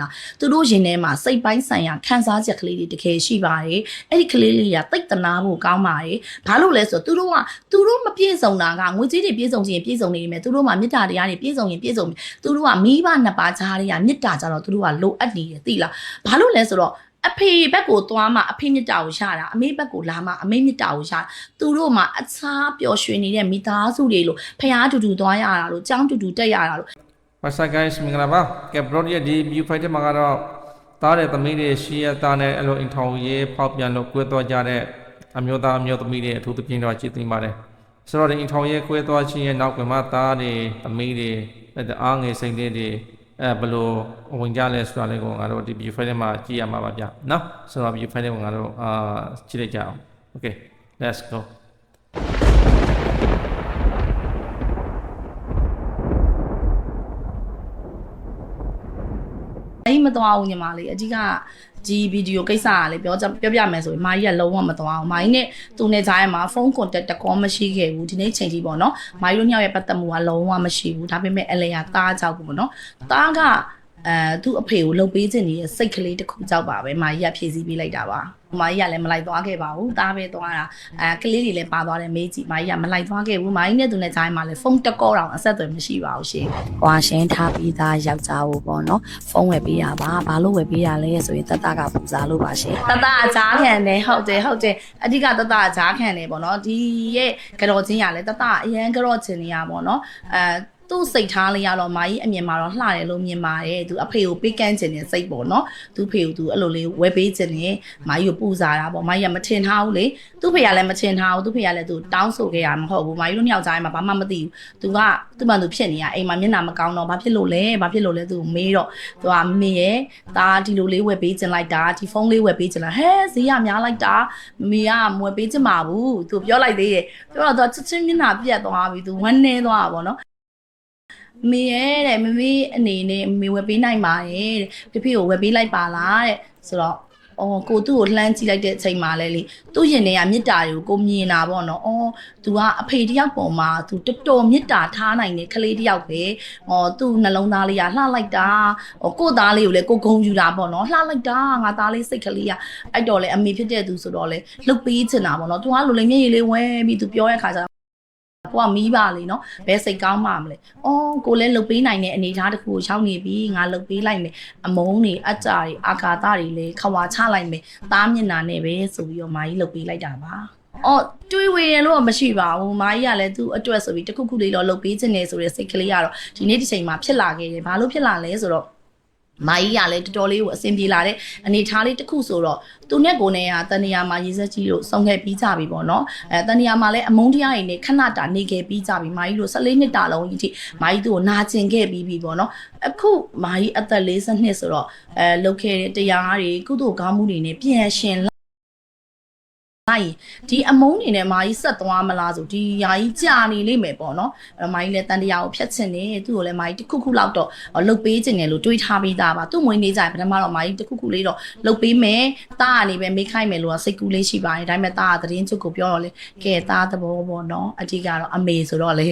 နာသူတို့ရင်ထဲမှာစိတ်ပိုင်းဆိုင်ရာခံစားချက်ကလေးတွေတကယ်ရှိပါတယ်အဲ့ဒီကလေးလေးကတိတ်တနာဖို့ကောင်းပါတယ်ဘာလို့လဲဆိုတော့သူတို့ကသူတို့မပြည့်စုံတာကငွေကြေးတွေပြည့်စုံခြင်းပြည့်စုံနေတယ်သူတို့မှာမေတ္တာတရားတွေပြည့်စုံရင်ပြည့်စုံတယ်သူတို့ကမိဘနှစ်ပါးကြားတွေကမေတ္တာကြတော့သူတို့ကလိုအပ်နေတယ်သိလားဘာလို့လဲဆိုတော့အဖေဘက်ကိုသွားမှအဖေမြတ်တာကိုရတာအမေဘက်ကိုလာမှအမေမြတ်တာကိုရတာသူတို့မှာအခြားပျော်ရွှင်နေတဲ့မိသားစုတွေလို့ဖះတူတူသွားရတာလို့ចောင်းတူတူတက်ရတာလို့ What's up guys မင်္ဂလာပါကဲ brought ရဲ့ဒီ view fight မှာကတော့တားတဲ့သမီးတွေရှိရတာနဲ့အဲ့လိုအင်ထောင်ရေးဖောက်ပြန်လို့ကွဲသွားကြတဲ့အမျိုးသားအမျိုးသမီးတွေအထူးသဖြင့်တော့ကြည်သိမ်းပါတယ်ဆိုတော့ဒီအင်ထောင်ရေးကွဲသွားခြင်းရဲ့နောက်ကွယ်မှာတားတွေသမီးတွေအဲ့ဒါအားငယ်စိတ်တွေတွေအဲဘယ်လိုဝင်ကြလဲဆိုတာလေးကိုငါတို့ဒီ view fight မှာကြည့်ရမှာပါဗျနော်ဆိုတော့ view fight ကိုငါတို့အာကြည့်လိုက်ကြအောင် okay let's go အဲ့မသွားဘူးညီမလေးအကြီးကဒီဗီဒီယိုကိစ္စကလေပြောကြပြောပြမယ်ဆိုရင်မာကြီးကလုံးဝမသွားအောင်မာကြီးနဲ့သူနဲ့ကြားထဲမှာဖုန်းကွန်တက်တကောမရှိခဲ့ဘူးဒီနေ့ချိန်ကြီးပေါ့နော်မာကြီးတို့ညောင်ရဲ့ပတ်သက်မှုကလုံးဝမရှိဘူးဒါပေမဲ့အလေယာတားကြောက်ဘူးပေါ့နော်တားက အဲသူ့အဖေကိုလှုပ်ပေးခြင်းနေတဲ့စိတ်ကလေးတစ်ခုကြောက်ပါပဲမာကြီးကဖြည့်ဆည်းပေးလိုက်တာပါမာကြီးကလည်းမလိုက်သွားခဲ့ပါဘူးတားပဲသွားတာအဲကလေးတွေလည်းပါသွားတယ်မေးကြည့်မာကြီးကမလိုက်သွားခဲ့ဘူးမာကြီးနဲ့သူနဲ့ကြားထဲမှာလည်းဖုန်းတကောတောင်အဆက်အသွယ်မရှိပါဘူးရှင်ကွာရှင်းထားပြီးသားယောက်ျားကိုပေါ့နော်ဖုန်းဝယ်ပေးရပါဘာလို့ဝယ်ပေးရလဲဆိုရင်တတကပူစားလို့ပါရှင်တတအကြားခံတယ်ဟုတ်တယ်ဟုတ်တယ်အဓိကတတအကြားခံတယ်ပေါ့နော်ဒီရဲ့ကြော်ချင်းရလဲတတအရန်ကြော်ချင်းနေရပေါ့နော်အဲ သူ့စိတ်ထားလေးရတော့မာကြီးအမြင်မှာတော့လှတယ်လို့မြင်ပါတယ်သူအဖေကိုပေးကမ်းခြင်းနဲ့စိတ်ပေါ့နော်သူဖေကိုသူအဲ့လိုလေးဝယ်ပေးခြင်းနဲ့မာကြီးကိုပူစားတာပေါ့မာကြီးကမထင်ထားဘူးလေသူ့ဖေကလည်းမထင်ထားဘူးသူ့ဖေကလည်းသူတောင်းဆိုခဲ့ရမှာမဟုတ်ဘူးမာကြီးတို့နှစ်ယောက်ကြားထဲမှာဘာမှမသိဘူးသူကသူ့မှသူဖြစ်နေရအိမ်မှာမျက်နှာမကောင်းတော့ဘာဖြစ်လို့လဲဘာဖြစ်လို့လဲသူမေးတော့သူကမေရဲ့ဒါဒီလိုလေးဝယ်ပေးခြင်းလိုက်တာဒီဖုန်းလေးဝယ်ပေးခြင်းလိုက်ဟဲဈေးကများလိုက်တာမမေကမဝယ်ပေးခြင်းပါဘူးသူပြောလိုက်သေးတယ်ပြောတော့သူကချက်ချင်းမျက်နှာပြတ်သွားပြီသူဝမ်းနေသွားတာပေါ့နော် မေရဲ့တဲ့မမေအနေနဲ့မေဝယ်ပေးနိုင်ပါရဲ့တဲ့ဖေဖေကိုဝယ်ပေးလိုက်ပါလားတဲ့ဆိုတော့အော်ကိုသူ့ကိုလှမ်းကြည့်လိုက်တဲ့အချိန်မှာလဲလေသူ့ရင်ထဲကမေတ္တာတွေကိုကိုမြင်တာပေါ့နော်အော် तू ကအဖေတယောက်ပေါ်မှာ तू တော်တော်မေတ္တာထားနိုင်တဲ့ကလေးတယောက်ပဲဟောသူ့နှလုံးသားလေးကလှလိုက်တာဟောကို့သားလေးကိုလည်းကိုဂုံယူတာပေါ့နော်လှလိုက်တာငါသားလေးစိတ်ကလေးကအဲ့တော့လေအမေဖြစ်တဲ့သူဆိုတော့လေလှုပ်ပေးချင်တာပေါ့နော် तू ကလိုလေမျက်ရည်လေးဝဲပြီး तू ပြောရခါကျတော့ ကိုကမီးပါလေနော်ဘယ်စိတ်ကောင်းမှမလဲ။အော်ကိုလည်းလှုပ်ပေးနိုင်တဲ့အနေအထားတစ်ခုကိုရောက်နေပြီငါလှုပ်ပေးလိုက်မယ်။အမုန်းတွေအကြတွေအာဃာတတွေလည်းခွာချလိုက်မယ်။သားမျက်နှာနဲ့ပဲဆိုပြီးတော့မာကြီးလှုပ်ပေးလိုက်တာပါ။အော်တွေးဝေရလို့မရှိပါဘူး။မာကြီးကလည်းသူ့အတွက်ဆိုပြီးတစ်ခုခုလေးတော့လှုပ်ပေးခြင်းနေဆိုတဲ့စိတ်ကလေးကတော့ဒီနေ့ဒီချိန်မှာဖြစ်လာခဲ့တယ်။ဘာလို့ဖြစ်လာလဲဆိုတော့ မာကြီးကလည်းတော်တော်လေးကိုအဆင်ပြေလာတဲ့အနေထားလေးတစ်ခုဆိုတော့သူနဲ့ကိုနဲ့ကတဏှာမှာရေစက်ကြီးလို့ဆုံးခဲ့ပြီးကြပြီပေါ့နော်အဲတဏှာမှာလည်းအမုန်းတရားတွေနဲ့ခဏတာနေခဲ့ပြီးကြပြီမာကြီးတို့14နှစ်တာလုံးကြီးထိမာကြီးတို့ကိုနာကျင်ခဲ့ပြီးပြီပေါ့နော်အခုမာကြီးအသက်40နှစ်ဆိုတော့အဲလုတ်ခဲ့တဲ့တရားတွေကုသိုလ်ကောင်းမှုတွေနဲ့ပြန်ရှင် လာလိုက်ဒီအမုန်းနေနဲ့မာကြီးဆက်သွားမလားဆိုဒီယာကြီးကြာနေလိမ့်မယ်ပေါ့နော်အဲမာကြီးလည်းတန်တရားကိုဖျက်ချင်တယ်သူ့ကိုလည်းမာကြီးတစ်ခုခုလောက်တော့လှုပ်ပေးခြင်းတယ်လို့တွေးထားပြီးသားပါသူ့မွေးနေကြရင်ပထမတော့မာကြီးတစ်ခုခုလေးတော့လှုပ်ပေးမယ်တားကနေပဲမေးခိုင်းမယ်လို့ကစိတ်ကူးလေးရှိပါတယ်ဒါပေမဲ့တားကသတင်းချုပ်ကိုပြောတော့လေကဲတားသဘောပေါ့နော်အတိကတော့အမေဆိုတော့လေ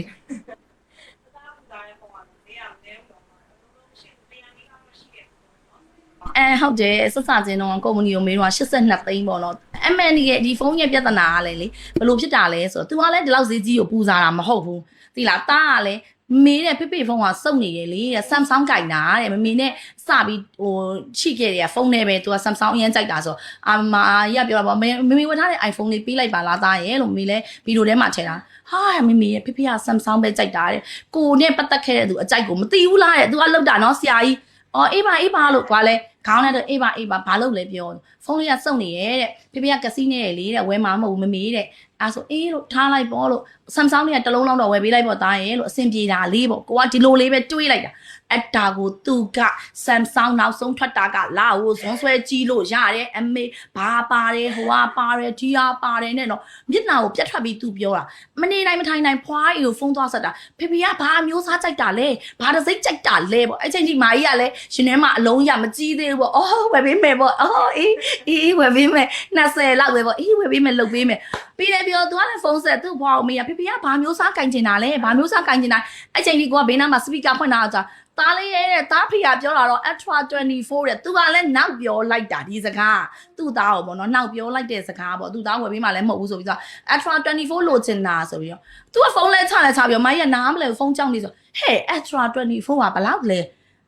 အဲဟုတ်တယ်ဆက်စချင်းတော့ကုမ္ပဏီကိုမေးတော့82သိန်းပေါ့နော် MN ရဲ့ဒီဖုန်းရဲ့ပြဿနာကလည်းလေဘယ်လိုဖြစ်တာလဲဆိုတော့ तू ကလည်းဒီလောက်ဈေးကြီးကိုပူစားတာမဟုတ်ဘူးသိလားတားကလည်းမေးတဲ့ဖေဖေဖုန်းကစုပ်နေတယ်လေဆမ်ဆောင်းကြိုက်တာတဲ့မမေနဲ့စပြီးဟိုချိခဲ့တယ်ကဖုန်းနဲ့ပဲသူကဆမ်ဆောင်းအရင်ကြိုက်တာဆိုအာမအာရပြောတာပေါ့မမေဝတ်ထားတဲ့ iPhone လေးပေးလိုက်ပါလားသားရဲ့လို့မမေလည်းဗီဒီယိုထဲမှာချဲတာဟာမမေရဲ့ဖေဖေကဆမ်ဆောင်းပဲကြိုက်တာတဲ့ကိုနဲ့ပတ်သက်ခဲ့တဲ့သူအကြိုက်ကိုမသိဘူးလားတဲ့သူကလောက်တာနော်ဆရာကြီးအော်အေးပါအေးပါလို့ကွာလဲ ခေါင်းနဲ့တော့အေးပါအေးပါဘာလို့လဲပြောဖုန်းလေးကစုံနေရဲ့တဲ့ဖေဖေကကစီးနေရလေတဲ့ဝဲမှာမဟုတ်ဘူးမမေတဲ့အဲဆိုအေးလို့ထားလိုက်ပေါ့လို့ Samsung လေးကတစ်လုံးလောက်တော့ဝယ်ပေးလိုက်ပေါ့သားရဲ့လို့အဆင်ပြေတာလေးပေါ့ကိုကဒီလိုလေးပဲတွေးလိုက်တာ အတ္တာကိုသူက Samsung နောက်ဆုံးထွက်တာကလာဟိုဇွန်ဆွဲကြီးလို့ရတယ်အမေဘာပါတယ်ဟိုကပါတယ်ဒီဟာပါတယ်နဲ့တော့မျက်နှာကိုပြတ်ထွက်ပြီးသူပြောတာမနေနိုင်မထိုင်နိုင်ဖွားရီကိုဖုန်းသွားဆက်တာဖေဖေကဘာမျိုးစားကြိုက်တာလဲဘာတစ်စိတ်ကြိုက်တာလဲပေါ့အဲ့ချိန်ကြီးမာကြီးကလည်းရှင်ထဲမှာအလုံးရမကြီးသေးဘူးပေါ့အော်ဝယ်ပေးမယ်ပေါ့အော်အေးအေးဝယ်ပေးမယ်20လောက်ပဲပေါ့အေးဝယ်ပေးမယ်လုပ်ပေးမယ် ပပြီးတယ်ပြောသူကလည်းဖုန်းဆက်သူ့ဘွားကိုမေးရဖေဖေကဘာမျိုးစားကင်ချင်တာလဲဘာမျိုးစားကင်ချင်တာအဲ့ချိန်ကြီးကိုကဘေးနားမှာစပီကာဖွင့်တာကြာတားလေးရဲ့တဲ့တားဖေကပြောတာတော့ Ultra 24တဲ့သူကလည်းနောက်ပြောလိုက်တာဒီစကားသူ့သားကိုပေါ့နော်နောက်ပြောလိုက်တဲ့စကားပေါ့သူ့သားဝယ်ပေးမှလည်းမဟုတ်ဘူးဆိုပြီးတော့ Ultra 24လိုချင်တာဆိုပြီးတော့သူကဖုန်းလဲချလဲချပြီးတော့မိုင်းကနားမလဲဖုန်းကြောက်နေဆိုဟဲ့ Ultra 24ကဘလောက်လဲ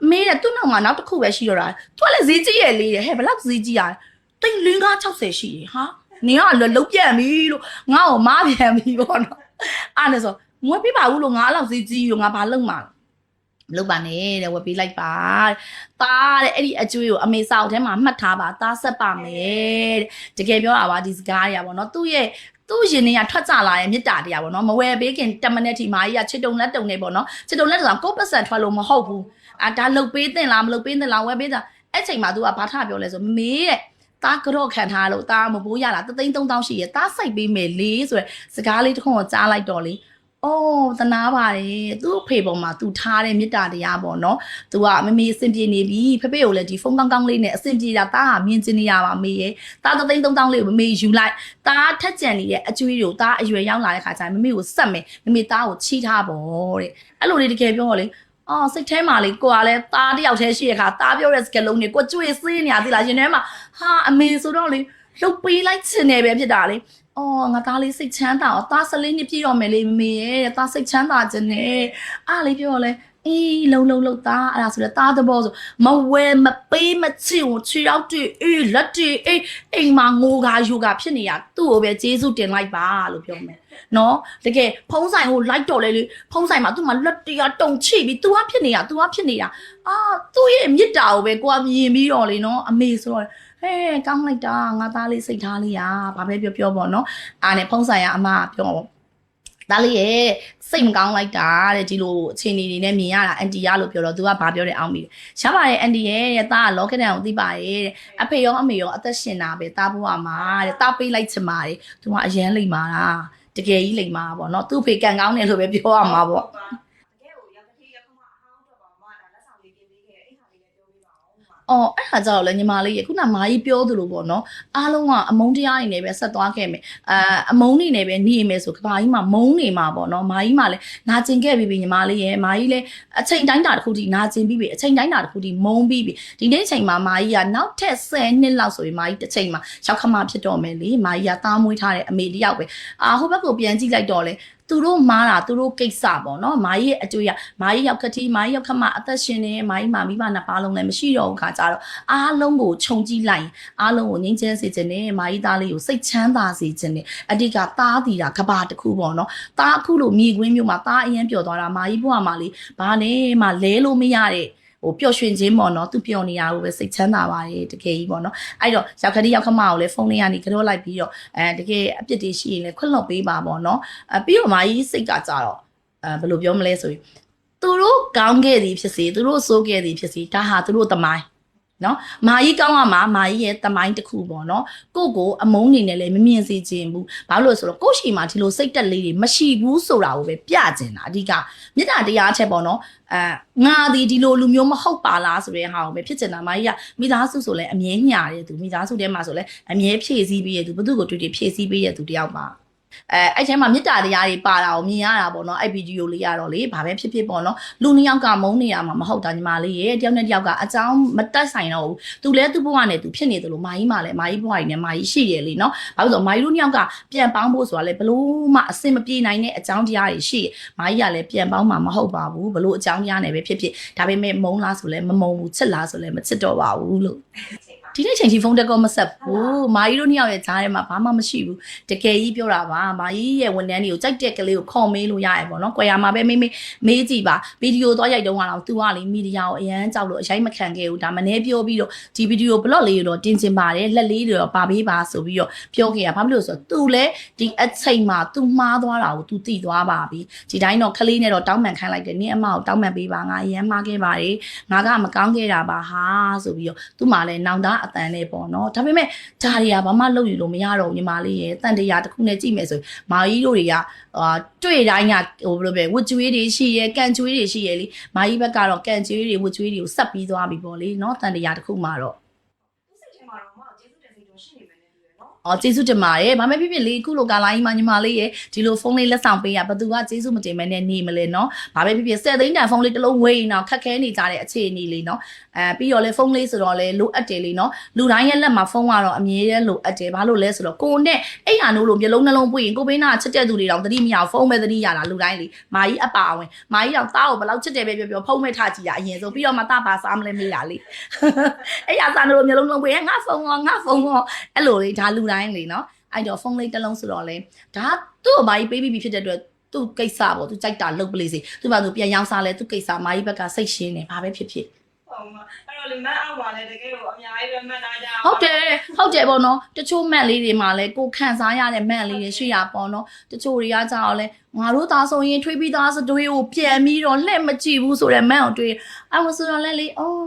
အမေတဲ့သူ့နောက်မှာနောက်တစ်ခုပဲရှိတော့တာသူကလည်းဈေးကြီးရဲ့လေးတဲ့ဟဲ့ဘလောက်ဈေးကြီးရလဲတိတ်560ရှိတယ်ဟာ နင်ကလည်းလုံးပြန်ပြီလို့ငါ့ကိုမားပြန်ပြီပေါ့နော်အဲ့ဒါဆိုငွေပြပါဘူးလို့ငါအဲ့လောက်စီကြီးလို့ငါဘာလုပ်မှာလဲမလုပ်ပါနဲ့တဲ့ဝယ်ပေးလိုက်ပါတားတဲ့အဲ့ဒီအကျွေးကိုအမေစာအုပ်ထဲမှာမှတ်ထားပါတားဆက်ပါမယ်တဲ့တကယ်ပြောတာပါဒီစကားတွေကပေါ့နော်သူ့ရဲ့သူ့ရင်ထဲကထွက်ကြလာတဲ့မေတ္တာတရားပေါ့နော်မဝယ်ပေးခင်10မိနစ်ထိမာကြီးကချစ်တုံလက်တုံနေပေါ့နော်ချစ်တုံလက်တုံကကိုယ့်ပတ်စံထွက်လို့မဟုတ်ဘူးအာဒါလုတ်ပေးတင်လားမလုတ်ပေးတင်လားဝယ်ပေးတာအဲ့ချိန်မှာ तू ကဘာထပြောလဲဆိုမေးတဲ့ တားကြော့ခံထားလို့တားမဘိုးရတာတသိန်း3000ရှိရတားစိုက်ပေးမယ်လေဆိုရယ်စကားလေးတစ်ခုကိုကြားလိုက်တော့လေအော်သနာပါတယ်သူ့အဖေပေါ်မှာသူထားတဲ့မေတ္တာတရားပေါ့နော်သူကမမေအဆင်ပြေနေပြီဖဖေကိုလည်းဒီဖုန်းကောင်းကောင်းလေးနဲ့အဆင်ပြေတာတားဟာမြင်ကျင်နေရပါမေရဲ့တားတသိန်း3000လေးကိုမမေယူလိုက်တားထက်ကြံနေတဲ့အကျွေးတွေကိုတားအရွယ်ရောက်လာတဲ့ခါကျရင်မမေကိုဆက်မယ်မမေတားကိုချီးထားပေါ့တဲ့အဲ့လိုလေးတကယ်ပြောတော့လေ အော်စိတ်ထဲမှာလေကိုကလည်းတားတယောက်တည်းရှိရခါတားပြောတဲ့စကလုံးတွေကိုကြွေစေးနေရသေးလားရင်ထဲမှာဟာအမေဆိုတော့လေလှုပ်ပေးလိုက်ချင်တယ်ပဲဖြစ်တာလေ။အော်ငါသားလေးစိတ်ချမ်းသာအောင်သားစလေးနှစ်ပြည့်တော့မယ်လေမမေရဲ့သားစိတ်ချမ်းသာခြင်းနဲ့အားလေးပြောလဲအေးလုံလုံလုံသားအဲ့ဒါဆိုလဲသားသဘောဆိုမဝဲမပေးမချစ်ဝင်ချီရောက်တည်အေးလက်တည်အေးအိမ်မှာငိုကာယူကာဖြစ်နေရသူ့ကိုပဲကျေးဇူးတင်လိုက်ပါလို့ပြောမယ် နော်တကယ်ဖုံးဆိုင်ဟိုလိုက်တော့လေလေဖုံးဆိုင်မှာသူ့မှာလက်တရာတုံချိပြီး तू ကဖြစ်နေတာ तू ကဖြစ်နေတာအာသူ့ရဲ့မြစ်တာကိုပဲကိုကမြင်ပြီးတော့လေနော်အမေဆိုတော့ဟဲ့ကောင်းလိုက်တာငါသားလေးစိတ်ထားလေးရာဘာပဲပြောပြောပေါ့နော်အာနဲ့ဖုံးဆိုင်ကအမကပြောပေါ့ဒါလေးရဲ့စိတ်မကောင်းလိုက်တာတဲ့ဒီလိုအခြေအနေတွေနဲ့မြင်ရတာအန်တီရလို့ပြောတော့သူကဘာပြောလဲအောင်မိတယ်။ရှားပါတယ်အန်တီရဲ့တဲ့တာကလောကဒဏ်ကိုသိပါတယ်တဲ့အဖေရောအမေရောအသက်ရှင်တာပဲတားဖို့ရမှာတဲ့တားပေးလိုက်ချင်ပါတယ်။သူကအရန်လိမ့်မာတာ။ တကယ်ကြီးလိမ့်မာပေါ့နော်သူ့ဖေကန်ကောင်းတယ်လို့ပဲပြောရမှာပေါ့ တကယ်ကိုရောက်တစ်ခေတ်ရောက်ခမအဟောင်းတော့ပါမဒါလက်ဆောင်လေးပြင်ပေးခဲ့အဲ့ဟာလေးလည်းပြောပြပါ အောင်ပါ။အော်အဲ့ဒါကြောင့်လည်းညီမလေးရေခုနမာကြီးပြောသလိုပေါ့နော်။အားလုံးကအမုန်းတရားတွေနဲ့ပဲဆက်သွားခဲ့မယ်။အာအမုန်းတွေနဲ့ပဲနေမယ်ဆိုကဘာကြီးမှာမုန်းနေမှာပေါ့နော်။မာကြီးမှာလည်းနာကျင်ခဲ့ပြီပြီညီမလေးရေ။မာကြီးလည်းအချိန်တိုင်းတာတစ်ခုထိနာကျင်ပြီးပြီအချိန်တိုင်းတာတစ်ခုထိမုန်းပြီးပြီ။ဒီနေ့ချိန်မှာမာကြီးကနောက်ထပ်10နှစ်လောက်ဆိုရင်မာကြီးတစ်ချိန်မှာရောက်ခမဖြစ်တော့မယ်လေ။မာကြီးကသားမွေးထားတဲ့အမေတယောက်ပဲ။အာဟိုဘက်ကိုပြန်ကြည့်လိုက်တော့လေသူတို့မားတာသူတို့ကိစ္စပေါ့နော်မာကြီးရဲ့အတွေ့အမာကြီးရောက်ခတိမာကြီးရောက်ခမအသက်ရှင်နေမာကြီးမာမိဘနှစ်ပါးလုံးလည်းမရှိတော့ဘူးခါကြတော့အားလုံးကိုခြုံကြည့်လိုက်ရင်အားလုံးကိုငြိမ်းချမ်းစေခြင်းနဲ့မာကြီးသားလေးကိုစိတ်ချမ်းသာစေခြင်းနဲ့အတိတ်ကသားတီတာကဘာတစ်ခုပေါ့နော်သားအခုလိုမြေခွင်းမျိုးမှာသားအရင်ပျော်သွားတာမာကြီးဘွားမှာလေဘာနဲ့မှလဲလို့မရတဲ့ ဟိုပျော်ရွှင်ခြင်းပေါ့နော်သူပျော်နေရလို့ပဲစိတ်ချမ်းသာပါတယ်တကယ်ကြီးပေါ့နော်အဲ့တော့ရောက်ခတိရောက်ခမကိုလည်းဖုန်းလေးကနေကြောလိုက်ပြီးတော့အဲတကယ်အပြစ်တွေရှိရင်လည်းခွင့်လွှတ်ပေးပါပေါ့နော်အဲပြီးတော့မာကြီးစိတ်ကကြတော့အဲဘယ်လိုပြောမလဲဆိုရင်သူတို့ကောင်းခဲ့သည်ဖြစ်စေသူတို့ဆိုးခဲ့သည်ဖြစ်စေဒါဟာသူတို့တမိုင်း နော်မာကြီးကောင်းရမှာမာကြီးရဲ့တမိုင်းတစ်ခုပေါ့နော်ကိုယ့်ကိုအမုန်းနေနဲ့လည်းမမြင်စေခြင်းဘူးဘာလို့လဲဆိုတော့ကိုယ့်ရှိမှာဒီလိုစိတ်တက်လေးတွေမရှိဘူးဆိုတာကိုပဲပြကျင်တာအဓိကမေတ္တာတရားချက်ပေါ့နော်အဲငါဒီဒီလိုလူမျိုးမဟုတ်ပါလားဆိုတဲ့ဟာကိုပဲဖြစ်ချင်တာမာကြီးကမိသားစုဆိုလဲအမြဲညှာတဲ့သူမိသားစုထဲမှာဆိုလဲအမြဲဖြည့်ဆည်းပေးရတဲ့သူဘသူ့ကိုတွေ့တွေ့ဖြည့်ဆည်းပေးရတဲ့သူတယောက်ပါ အဲအဲ့ထဲမှာမေတ္တာတရားတွေပါတာကိုမြင်ရတာပေါ့နော်အဲ့ဗီဒီယိုလေးရတော့လေဘာပဲဖြစ်ဖြစ်ပေါ့နော်လူနှစ်ယောက်ကမုန်းနေရမှာမဟုတ်တာညီမလေးရေတယောက်နဲ့တယောက်ကအကြောင်းမတက်ဆိုင်တော့ဘူးသူလဲသူ့ဘဝနဲ့သူဖြစ်နေတယ်လို့မာကြီးမှလည်းမာကြီးဘဝကြီးနဲ့မာကြီးရှိရလေနော်ဘာလို့လဲဆိုတော့မာကြီးတို့နှစ်ယောက်ကပြန်ပေါင်းဖို့ဆိုတာလေဘလို့မှအဆင်မပြေနိုင်တဲ့အကြောင်းတရားတွေရှိရမာကြီးကလည်းပြန်ပေါင်းမှာမဟုတ်ပါဘူးဘလို့အကြောင်းတရားနဲ့ပဲဖြစ်ဖြစ်ဒါပေမဲ့မုန်းလားဆိုလဲမမုန်းဘူးချစ်လားဆိုလဲမချစ်တော့ပါဘူးလို့ ဒီနေ့ချိန်ကြီးဖုန်းတက်ကောမဆက်ဘူးမာကြီးတို့နှစ်ယောက်ရဲ့ဈားထဲမှာဘာမှမရှိဘူးတကယ်ကြီးပြောတာပါမာကြီးရဲ့ဝန်ထမ်းတွေကိုကြိုက်တဲ့ကလေးကိုခေါ်မေးလို့ရရပေါ့နော်ကွယ်ရမှာပဲမေးမေးမေးကြည့်ပါဗီဒီယိုတော့ရိုက်တုန်းကတော့ तू ကလေမီဒီယာကိုအရန်ကြောက်လို့အရင်မခံခဲ့ဘူးဒါမနေ့ပြောပြီးတော့ဒီဗီဒီယိုဘလော့လေးကိုတော့တင်ချင်ပါတယ်လက်လေးတွေတော့ပါပေးပါဆိုပြီးတော့ပြောခဲ့ရဘာဖြစ်လို့လဲဆိုတော့ तू လည်းဒီအချိန်မှာ तू မှားသွားတာကို तू သိသွားပါပြီဒီတိုင်းတော့ကလေးနဲ့တော့တောင်းပန်ခိုင်းလိုက်တယ်နင်းအမကိုတောင်းပန်ပေးပါငါအရန်မှားခဲ့ပါတယ်ငါကမကောင်းခဲ့တာပါဟာဆိုပြီးတော့သူ့မှာလည်းနောင်တ အတန်နဲ့ပေါ့နော်ဒါပေမဲ့ဂျာရီကဘာမှလုပ်ယူလို့မရတော့ဘူးညီမလေးရဲ့တန်တရားတစ်ခုနဲ့ကြည့်မယ်ဆိုရင်မာကြီးတို့တွေကအာတွေ့တိုင်းကဟိုဘယ်လိုပဲဝတ်ကျွေးတွေရှိရဲကန်ကျွေးတွေရှိရဲလीမာကြီးဘက်ကတော့ကန်ကျွေးတွေဝတ်ကျွေးတွေကိုဆက်ပြီးသွားပြီပေါ့လေနော်တန်တရားတစ်ခုမှာတော့သူစိတ်ထဲမှာတော့မကျေးဇူးတင်စိတ်တော့ရှိနေမယ်နဲ့တူရယ်နော် အော်ကျေးဇူးတင်ပါတယ်။ဘာမှဖြစ်ဖြစ်လေးအခုလိုကာလာကြီးမှာညီမလေးရဲ့ဒီလိုဖုန်းလေးလက်ဆောင်ပေးရဘသူကကျေးဇူးမတင်မဲနဲ့နေမလဲနော်။ဘာပဲဖြစ်ဖြစ်10သိန်းတန်ဖုန်းလေးတစ်လုံးဝေးရင်တော့ခက်ခဲနေကြတဲ့အခြေအနေလေးနော်။အဲပြီးတော့လေဖုန်းလေးဆိုတော့လေလိုအပ်တယ်လေနော်။လူတိုင်းရဲ့လက်မှာဖုန်းကတော့အမြဲတမ်းလိုအပ်တယ်။ဘာလို့လဲဆိုတော့ကိုနဲ့အဲ့ဟာနိုးလို့မျိုးလုံးနှလုံးပွင့်ရင်ကိုဘိန်းနာချစ်တဲ့သူတွေတောင်သတိမရအောင်ဖုန်းပဲသတိရတာလူတိုင်းလေ။မာကြီးအပါဝင်မာကြီးတော့တားကိုဘယ်လောက်ချစ်တယ်ပဲပြောပြောဖုန်းမဲ့ထားကြည့်ရအရင်ဆုံးပြီးတော့မှတားပါစားမလဲမေးတာလေ။အဲ့ဟာစားနိုးလို့မျိုးလုံးလုံးပွင့်ရင်ငါဖုန်းရောငါဖုန်းရောအဲ့လိုလေဒါလူတိုင်းလေနော်။အဲ့တော့ဖုန်းလေးတစ်လုံးဆိုတော့လေဒါသူ့အမကြီးပေးပြီးဖြစ်တဲ့အတွက်သူ့ကိစ္စပေါ့သူကြိုက်တာလုပ်ပလေးစီသူ့ဘာသူပြန်ရောင်းစားလဲသူ့ကိစ္စမာကြီးဘက်ကစိတ်ရှင်းနေဘာပဲဖြစ်ဖြစ်ဟုတ်မှာအဲ့တော့လေမတ်အောက်ပါလေတကယ်ကိုအများကြီးပဲမှတ်သားကြအောင်ဟုတ်တယ်ဟုတ်တယ်ပေါ့နော်တချို့မက်လေးတွေမှာလဲကိုခန့်စားရတဲ့မက်လေးတွေရှိရပေါ့နော်တချို့တွေကကြောက်လဲငါတို့သားဆိုရင်ထွေးပြီးသားစတွေးကိုပြန်ပြီးတော့လှည့်မကြည့်ဘူးဆိုတဲ့မက်ကိုတွေးအဝဆိုတော့လဲလေအော်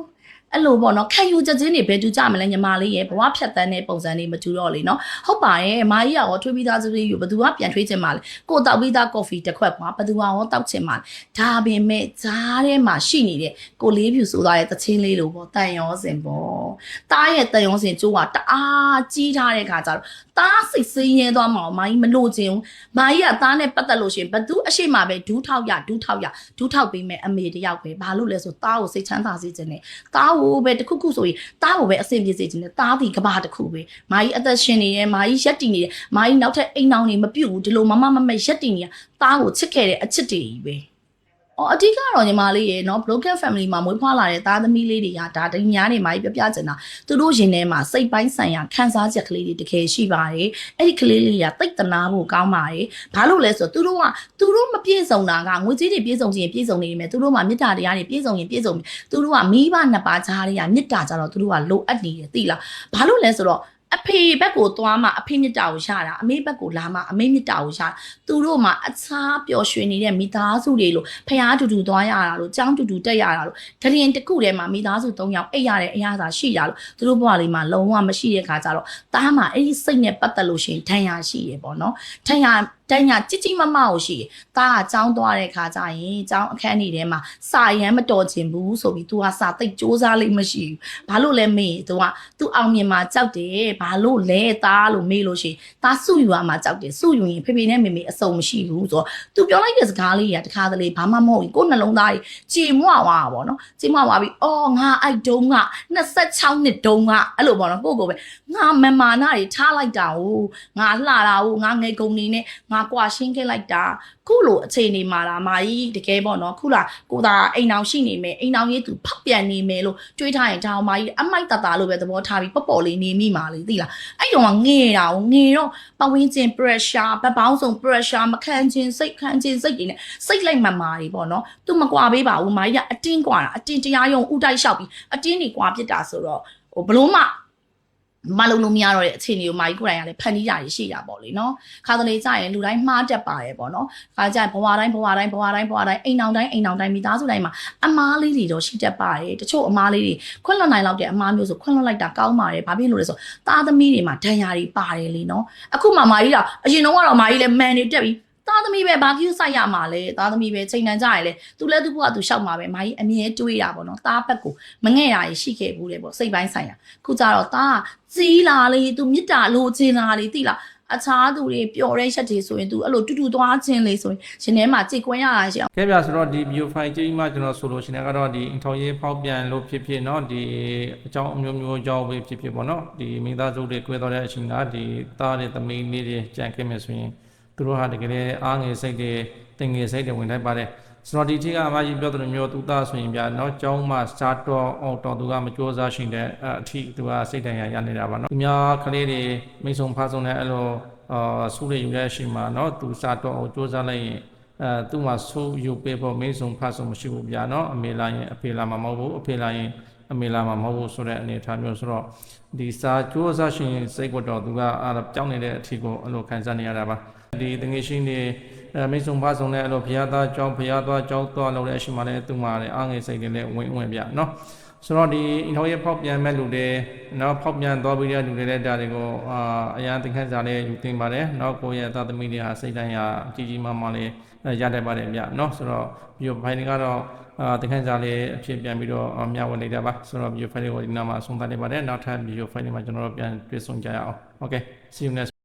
အဲ့လိုပေါ့နော်ခံယူချက်ချင်းတွေဘယ်တူကြမလဲညီမလေးရဲ့ဘဝဖြတ်တန်းတဲ့ပုံစံတွေမတူတော့လေနော်ဟုတ်ပါရဲ့မာကြီးကရောထွေးပြီးသားစတွေးကိုဘယ်သူကပြန်ထွေးချင်မှာလဲကိုတောက်ပြီးသားကော်ဖီတစ်ခွက်ပွားဘယ်သူကရောတောက်ချင်မှာလဲဒါပေမဲ့ဈားထဲမှာရှိနေတဲ့ကိုလေးဖြူဆိုသားရဲ့တချင်းလေးလိုပေါ့တန်ရောစင်ပေါ့တားရဲ့တန်ရုံးစင်ကျိုးကတအားကြီးထားတဲ့ခါကျတော့တားစိတ်ဆင်းရဲသွားမှာမာကြီးမလို့ခြင်းဘူးမာကြီးကတားနဲ့ပတ်သက်လို့ရှရင်ဘသူအရှိမပဲဒူးထောက်ရဒူးထောက်ရဒူးထောက်ပေးမယ်အမေတယောက်ပဲဘာလို့လဲဆိုတားကိုစိတ်ချမ်းသာစေခြင်းနဲ့တားကိုပဲတစ်ခုခုဆိုရင်တားကိုပဲအဆင်ပြေစေခြင်းနဲ့တားဒီကဘာတစ်ခုပဲမာကြီးအသက်ရှင်နေတယ်မာကြီးရက်တည်နေတယ်မာကြီးနောက်ထပ်အိမ်နောင်နေမပြုတ်ဘူးဒီလိုမမမမရက်တည်နေတာတားကိုချစ်ခဲ့တဲ့အချစ်တွေကြီးပဲ အော်အဓိကတော့ညီမလေးရေနော် broken family မှာမွေးဖွားလာတဲ့သားသမီးလေးတွေကဒါတညာနေမှာပြပြချင်တာသူတို့ရင်ထဲမှာစိတ်ပိုင်းဆိုင်ရာခံစားချက်ကလေးတွေတကယ်ရှိပါတယ်အဲ့ဒီကလေးလေးတွေကတိတ်တနာဖို့ကောင်းပါတယ်ဘာလို့လဲဆိုတော့သူတို့ကသူတို့မပြည့်စုံတာကငွေကြေးတွေပြည့်စုံခြင်းပြည့်စုံနေတယ်သူတို့မှာမေတ္တာတရားတွေပြည့်စုံရင်ပြည့်စုံပြီသူတို့ကမိဘနှစ်ပါးကြားတွေကမေတ္တာကြတော့သူတို့ကလိုအပ်နေတယ်သိလားဘာလို့လဲဆိုတော့ အဖေဘက်ကိုသွားမှအဖေမြတ်တာကိုရတာအမေဘက်ကိုလာမှအမေမြတ်တာကိုရတာသူတို့မှာအခြားပျော်ရွှင်နေတဲ့မိသားစုတွေလို့ဖះတူတူသွားရတာလို့ចောင်းတူတူတက်ရတာလို့တရင်တစ်ခုထဲမှာမိသားစု၃ယောက်အိပ်ရတဲ့အရာသာရှိတာလို့သူတို့ဘဝလေးမှာလုံးဝမရှိတဲ့ခါကျတော့တားမှာအဲ့ဒီစိတ်နဲ့ပတ်သက်လို့ရှိရင်ဒဏ်ရာရှိရပေါ့နော်ဒဏ်ရာ ဒဏ်ရာជីជីမမကိုရှိရတားကចောင်းသွားတဲ့ခါကျရင်ចောင်းအခန်းကြီးထဲမှာစာရမ်းမတော်ချင်ဘူးဆိုပြီး तू ကစာသိပ်စူးစမ်းလိမ့်မရှိဘူးဘာလို့လဲမေး तू က तू အောင်မြင်မှာကြောက်တယ်ဘာလို့လဲတားလို့မေးလို့ရှိရင်တားစုယူရမှာကြောက်တယ်စုယူရင်ဖေဖေနဲ့မေမေအစုံမရှိဘူးဆိုတော့ သူပြောလိုက်တဲ့စကားလေးကတခါတလေဘာမှမဟုတ်ဘူးကိုယ်နှလုံးသားကြီးကြေမွားသွားတာပေါ့နော်ကြေမွားသွားပြီအော်ငါအိုက်တုံးက26နှစ်တုံးကအဲ့လိုပေါ့နော်ကိုယ့်ကိုယ်ပဲငါမမာနာတွေထားလိုက်တာ哦ငါလှတာ哦ငါငယ်ကုန်နေနဲ့ငါ ါကွာရှင်းခဲ့လိုက်တာခုလိုအခြေအနေမှာလာမာကြီးတကယ်ပေါ့နော်ခုလာကိုသာအိမ်အောင်ရှိနေမယ်အိမ်အောင်ရေးသူဖောက်ပြန်နေမယ်လို့တွေးထားရင်ဒါအောင်မာကြီးအမိုက်တတာလို့ပဲသဘောထားပြီးပေါ့ပေါ့လေးနေမိမှာလေသိလားအဲ့တော့ငေတာ哦ငေတော့ပဝင်းချင်း pressure ဗတ်ပေါင်းစုံ pressure မခံချင်းစိတ်ခံချင်းစိတ်တွေနဲ့စိတ်လိုက်မှမာတွေပေါ့နော်သူမကွာပေးပါဘူးမာကြီးကအတင်းကွာတာအတင်းတရားရုံဥတိုက်လျှောက်ပြီးအတင်းတွေကွာပြစ်တာဆိုတော့ဟိုဘလို့မှ မလုံးလို့မရတော့တဲ့အခြေအနေကိုမာကြီးကိုယ်တိုင်ကလည်းဖန်တီးရရရှိတာပေါ့လေနော်ခါတလေကြရင်လူတိုင်းမှားတတ်ပါတယ်ပေါ့နော်ခါကြရင်ဘဝတိုင်းဘဝတိုင်းဘဝတိုင်းဘဝတိုင်းအိမ်အောင်တိုင်းအိမ်အောင်တိုင်းမိသားစုတိုင်းမှာအမားလေးတွေတော့ရှိတတ်ပါတယ်တချို့အမားလေးတွေခွင့်လွှတ်နိုင်လောက်တဲ့အမားမျိုးဆိုခွင့်လွှတ်လိုက်တာကောင်းပါတယ်ဘာဖြစ်လို့လဲဆိုသားသမီးတွေမှာဒဏ်ရာတွေပါတယ်လေနော်အခုမှမာကြီးတော့အရင်တော့ကတော့မာကြီးလည်းမန်နေတက်ပြီး သားသမီးပဲဘာကြီးဆိုင်ရမှာလဲသားသမီးပဲချိန်တန်ကြရလဲသူလဲသူ့ဘကသူရှောက်မှာပဲမာကြီးအမြဲတွေးတာပေါ့နော်သားဘက်ကိုမငဲ့ရရရှိခဲ့ဘူးလေပေါ့စိတ်ပိုင်းဆိုင်ရာခုကြတော့သားကြီးလာလေသူမြစ်တာလိုချင်လာလေတိလားအခြားသူတွေပျော်တဲ့ချက်တွေဆိုရင် तू အဲ့လိုတူတူသွားခြင်းလေဆိုရင်ရှင်ထဲမှာကြိတ်ကွင်းရတာရှင် ကဲပြဆိုတော့ဒီ view file ကြီးမှကျွန်တော်ဆိုလို့ရှိရင်ကတော့ဒီ intro ရေးဖောက်ပြန်လို့ဖြစ်ဖြစ်เนาะဒီအကြောင်းအမျိုးမျိုးအကြောင်းပဲဖြစ်ဖြစ်ပေါ့เนาะဒီမိသားစုတွေ꿰တော်တဲ့အချိန်ကဒီသားတွေသမီးလေးတွေကြံခဲ့မယ်ဆိုရင် သူတို့ဟာတကယ်အားငယ်စိတ်တွေတင်ငယ်စိတ်တွေဝင်ထိုက်ပါတယ်ဆိုတော့ဒီအချိန်ကအမကြီးပြောတဲ့မျိုးသူသားဆိုရင်ဗျာเนาะကျောင်းမှာစတာတော့အောင်တော်သူကမကြိုးစားရှင်တဲ့အအထိသူကစိတ်တန်ရာရနေတာပါเนาะသူများကလေးတွေမိတ်ဆုံဖားဆုံတဲ့အဲ့လိုအာဆူရယူတဲ့အချိန်မှာเนาะသူစတော့အောင်ကြိုးစားလိုက်ရင် အဲသူ့မှာဆိုးယူပေးဖို့မင်းဆုံးဖတ်ဆုံးမရှိဘူးဗျာနော်အမေလာရင်အဖေလာမှာမဟုတ်ဘူးအဖေလာရင်အမေလာမှာမဟုတ်ဘူးဆိုတဲ့အနေအထားမျိုးဆိုတော့ဒီစာကြိုးစားရှင်စိတ်ကတော့သူကအဲ့ဒါကြောင်းနေတဲ့အထီကိုအဲ့လိုခံစားနေရတာပါ ဒီတငယ်ချင်းတွေအဲမင်းဆုံးဖတ်ဆုံးတဲ့အဲ့လိုဘုရားသားကြောင်းဘုရားသားကြောင်းသွားလို့တဲ့အချိန်မှာလည်းသူ့မှာလည်းအားငယ်စိတ်တွေလည်းဝင်ဝင်ဗျာနော်ဆိုတော့ဒီအင်ထောင်ရဲ့ဖောက်ပြန်မဲ့လူတွေနော်ဖောက်ပြန်သွားပြီးတဲ့လူတွေလည်းဒါတွေကိုအာအရာသင်ခန်းစာလေးယူသင်ပါတယ်နော်ကိုယ့်ရဲ့သာသမီတွေဟာစိတ်တိုင်းဟာကြီးကြီးမားမားလေးရတတ်ပါတယ်ဗျနော်ဆိုတော့ဗီဒီယိုဖိုင်တွေကတော့အာသင်ခန်းစာလေးအဖြစ်ပြန်ပြီးတော့မျှဝေနေတာပါဆိုတော့ဗီဒီယိုဖိုင်တွေကိုဒီနားမှာအဆုံးသတ်နေပါတယ်နောက်ထပ်ဗီဒီယိုဖိုင်တွေမှာကျွန်တော်တို့ပြန်တွေ့ဆုံကြရအောင် okay see you next